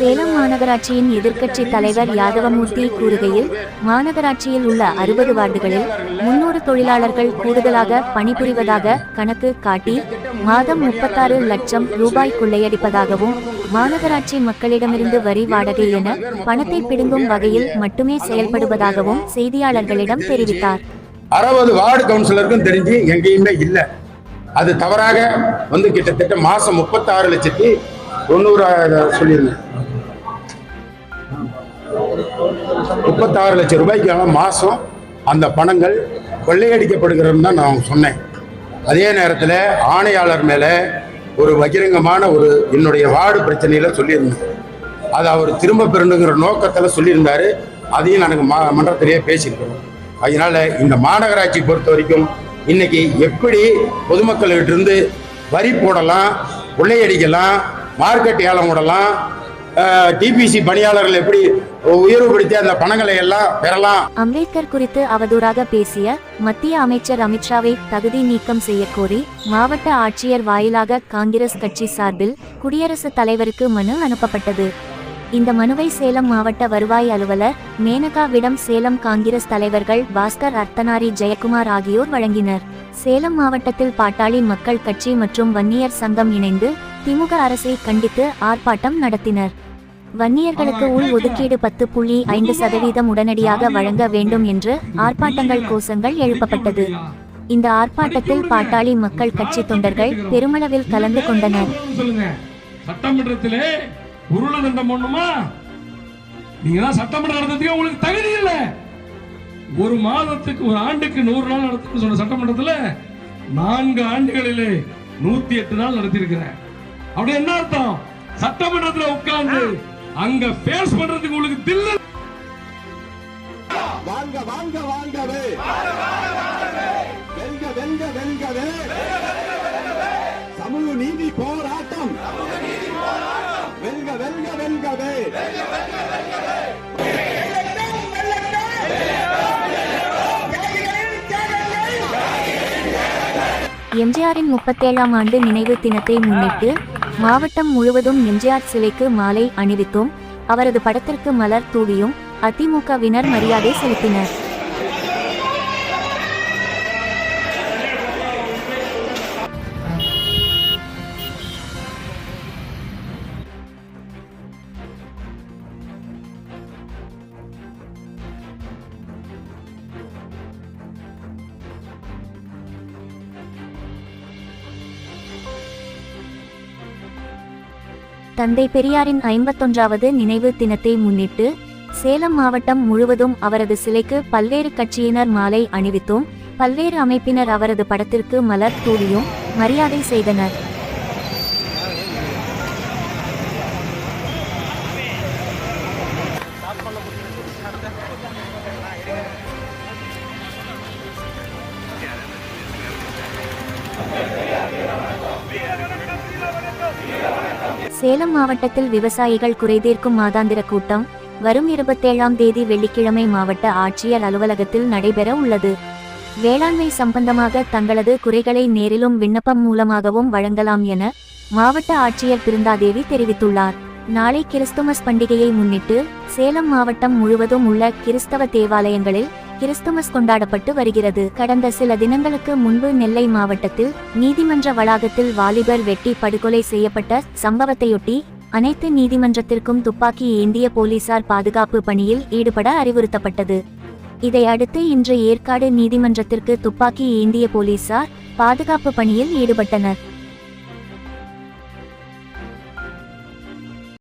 சேலம் மாநகராட்சியின் எதிர்க்கட்சி தலைவர் யாதவமூர்த்தி கூறுகையில் மாநகராட்சியில் உள்ள அறுபது வார்டுகளில் முன்னூறு தொழிலாளர்கள் கூடுதலாக பணிபுரிவதாக கணக்கு காட்டி மாதம் முப்பத்தாறு லட்சம் ரூபாய் கொள்ளையடிப்பதாகவும் மாநகராட்சி மக்களிடமிருந்து வரி வாடகை என பணத்தை பிடுங்கும் வகையில் மட்டுமே செயல்படுவதாகவும் செய்தியாளர்களிடம் தெரிவித்தார். அறுபது வார்டு கவுன்சிலருக்கும் தெரிஞ்சு எங்கேயுமே இல்லை. அது தவறாக வந்து கிட்டத்தட்ட மாசம் முப்பத்தாறு லட்சத்தி தொண்ணூறாயிரம் சொல்லியிருந்தேன். முப்பத்தாறு லட்சம் ரூபாய்க்கான மாதம் அந்த பணங்கள் கொள்ளையடிக்கப்படுகிறதுன்னு தான் நான் சொன்னேன். அதே நேரத்தில் ஆணையாளர் மேலே ஒரு பகிரங்கமான ஒரு என்னுடைய வார்டு பிரச்சனையில் சொல்லியிருந்தேன். அதை அவர் திரும்ப பெறணுங்கிற நோக்கத்தில் சொல்லியிருந்தார். அதையும் நாங்கள் மா மன்றத்திலேயே பேசியிருக்கிறோம் அதனால இந்த மாநகராட்சி பொறுத்த வரைக்கும் இன்னைக்கு எப்படி பொதுமக்கள்கிட்ட இருந்து வரி போடலாம் கொள்ளையடிக்கலாம் மார்க்கெட் ஏலம் விடலாம் டிபிசி பணியாளர்கள் எப்படி உயர்வுபடுத்தி அந்த பணங்களை எல்லாம் பெறலாம்? அம்பேத்கர் குறித்து அவதூறாக பேசிய மத்திய அமைச்சர் அமித்ஷாவை தகுதி நீக்கம் செய்யக்கோரி மாவட்ட ஆட்சியர் வாயிலாக காங்கிரஸ் கட்சி சார்பில் குடியரசுத் தலைவருக்கு மனு அனுப்பப்பட்டது. இந்த மனுவை சேலம் மாவட்ட வருவாய் அலுவலர் மேனகாவிடம் சேலம் காங்கிரஸ் தலைவர்கள் பாஸ்கர் அர்த்தனாரி ஜெயக்குமார் ஆகியோர் வழங்கினர். சேலம் மாவட்டத்தில் பாட்டாளி மக்கள் கட்சி மற்றும் வன்னியர் சங்கம் இணைந்து திமுக அரசை கண்டித்து ஆர்ப்பாட்டம் நடத்தினர். வன்னியர்களுக்கு உள் ஒதுக்கீடு பத்து புள்ளி ஐந்து சதவீதம் உடனடியாக வழங்க வேண்டும் என்று ஆர்ப்பாட்டங்கள் கோஷங்கள் எழுப்பப்பட்டது. இந்த ஆர்ப்பாட்டத்தில் பாட்டாளி மக்கள் கட்சி தொண்டர்கள் பெருமளவில் கலந்து கொண்டனர். சட்டமன்றத்திலே உருள தண்டம் பண்ணுமா நீங்க தான் சட்டமன்றம் நடத்துறதுக்கு உங்களுக்கு தகுதி இல்லை. ஒரு மாதத்துக்கு ஒரு ஆண்டுக்கு நூறு நாள் நடத்துன்னு சொன்ன சட்டமன்றத்துல நான்கு ஆண்டுகளிலே நூத்தி எட்டு நாள் நடத்தியிருக்கிறேன். அப்படி என்ன அர்த்தம்? சட்டமன்றத்துல உட்கார்ந்து அங்க பேஸ் பண்றதுக்கு உங்களுக்கு தில்லு வாங்க வாங்க வாங்கவே. வெல்க வெல்க வெல்கவே. சமூக நீதி போராட்டம். வெல்க வெல்க வெல்கவே. எம்ஜிஆரின் முப்பத்தேழாம் ஆண்டு நினைவு தினத்தை முன்னிட்டு மாவட்டம் முழுவதும் எம்ஜிஆர் சிலைக்கு மாலை அணிவித்தும். அவரது படத்திற்கு மலர் தூவியும் அதிமுகவினர் மரியாதை செலுத்தினர். தந்தை பெரியாரின் ஐம்பத்தொன்றாவது நினைவு தினத்தை முன்னிட்டு சேலம் மாவட்டம் முழுவதும் அவரது சிலைக்கு பல்வேறு கட்சியினர் மாலை அணிவித்தும் பல்வேறு அமைப்பினர் அவரது படத்திற்கு மலர் தூவியும் மரியாதை செய்தனர். சேலம் மாவட்டத்தில் விவசாயிகள் குறைதீர்க்கும் மாதாந்திர கூட்டம் வரும் இருபத்தேழாம் தேதி வெள்ளிக்கிழமை மாவட்ட ஆட்சியர் அலுவலகத்தில் நடைபெற உள்ளது. வேளாண்மை சம்பந்தமாக தங்களது குறைகளை நேரிலும் விண்ணப்பம் மூலமாகவும் வழங்கலாம் என மாவட்ட ஆட்சியர் பிருந்தாதேவி தெரிவித்துள்ளார். நாளை கிறிஸ்துமஸ் பண்டிகையை முன்னிட்டு சேலம் மாவட்டம் முழுவதும் உள்ள கிறிஸ்தவ தேவாலயங்களில் கிறிஸ்துமஸ் கொண்டாடப்பட்டு வருகிறது. கடந்த சில தினங்களுக்கு முன்பு நெல்லை மாவட்டத்தில் நீதிமன்ற வளாகத்தில் வாலிபர் வெட்டி படுகொலை செய்யப்பட்ட சம்பவத்தையொட்டி அனைத்து நீதிமன்றத்திற்கும் துப்பாக்கி ஏந்திய போலீசார் பாதுகாப்பு பணியில் ஈடுபட அறிவுறுத்தப்பட்டது. இதையடுத்து இன்று ஏற்காடு நீதிமன்றத்திற்கு துப்பாக்கி ஏந்திய போலீசார் பாதுகாப்பு பணியில் ஈடுபட்டனர்.